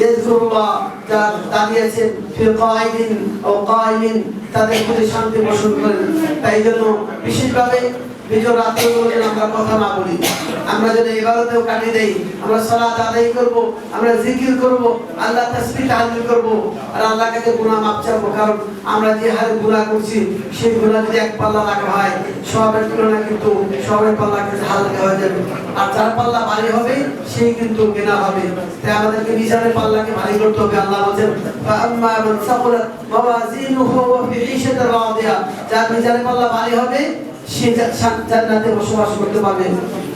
ইয়াজকুরুল্লাহ যারা দাঁড়িয়েছেন ফি ও কায়মিন তাদের প্রতি শান্তি পোষণ করেন। তাই জন্য বিশেষভাবে বিজয় রাত্রে বলে আমরা কথা না বলি। আমরা যেন ইবাদতেও কাটিয়ে দেই, আমরা সালাত আদায় করব, আমরা জিকির করব, আল্লাহ তাসবিহ তাহলিল করব। আর আল্লাহ কাছে গুনাহ মাফ চাইব, কারণ আমরা যে হারে গুনাহ করছি, সেই গুনাহ যদি এক পাল্লা রাখা হয়, সবের তুলনায় কিন্তু সবের পাল্লা কিন্তু হালকা হয়ে যাবে। আর যার পাল্লা ভারী হবে, সেই কিন্তু কেনা হবে। তাই আমাদেরকে মিজানের পাল্লাকে ভারী করতে হবে। আল্লাহ বলছেন, ফাআম্মা মান সাকুলাত মাওয়াজিনুহু ওয়া ফি ঈশাতির রাদিয়া। যার মিজানের পাল্লা ভারী হবে সে জান্নাতে বসবাস করতে পারবে।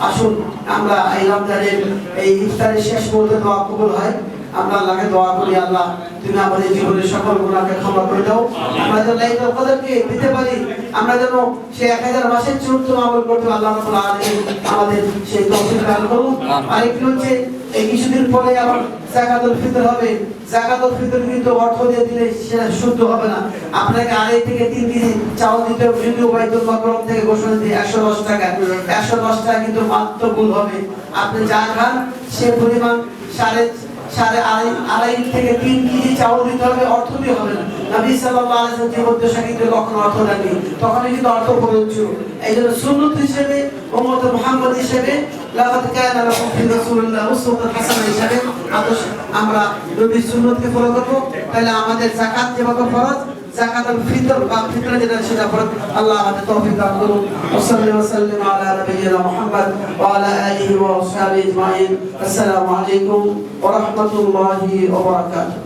আসুন আমরা এই রমজানের এই ইফতারের শেষ মুহূর্তে দোয়া কবুল হয়। আমরা আল্লাহকে দোয়া করি আল্লাহ তুমি আমাদের জীবনের সকল গুণাকে ক্ষমা করে দাও। আমরা যেন এই কদরকে দিতে পারি আমরা যেন সেই এক হাজার মাসের চূড়ান্ত আমল করতে আল্লাহ আমাদের সেই তৌফিক দান করুন। আরেকটি হচ্ছে এই কিছুদিন পরে আবার জাকাতুল ফিতর হবে। জাকাতুল ফিতর কিন্তু অর্থ দিয়ে দিলে সেটা শুদ্ধ হবে না। আপনাকে আড়াই থেকে তিন দিনে চাউল দিতে হবে। যদি ওবায়দুল মাকরম থেকে ঘোষণা দিয়ে একশো দশ টাকা, একশো দশ টাকা কিন্তু মাত্র ভুল হবে। আপনি যা খান, সে পরিমাণ সাড়ে সাড়ে আড়াই আড়াই থেকে তিন কেজি চাউল দিতে হবে অর্থ দিয়ে হবে না। নবী কিন্তু অর্থ তখনই কিন্তু অর্থ প্রযোজ্য। এই জন্য সুন্নত হিসেবে, উম্মত হিসেবে লাকুম ফি রাসূলিল্লাহ উসওয়াতুন হিসেবে আমরা নবীর সুন্নতকে ফলো করব, তাহলে আমাদের যাকাত যেভাবে ফরজ জাকাতুল ফিতর বা ফিতর যেটা সেটা ফরজ আল্লাহ আমাদের তৌফিক দান করুন ওয়াসাল্লি ওয়াসাল্লিম আলা নবিয়িনা মুহাম্মদ ওয়া আলা আলিহি ওয়া আসহাবিহি আজমাইন আসসালামু আলাইকুম ওয়া রাহমাতুল্লাহি ওয়া বারাকাতুহু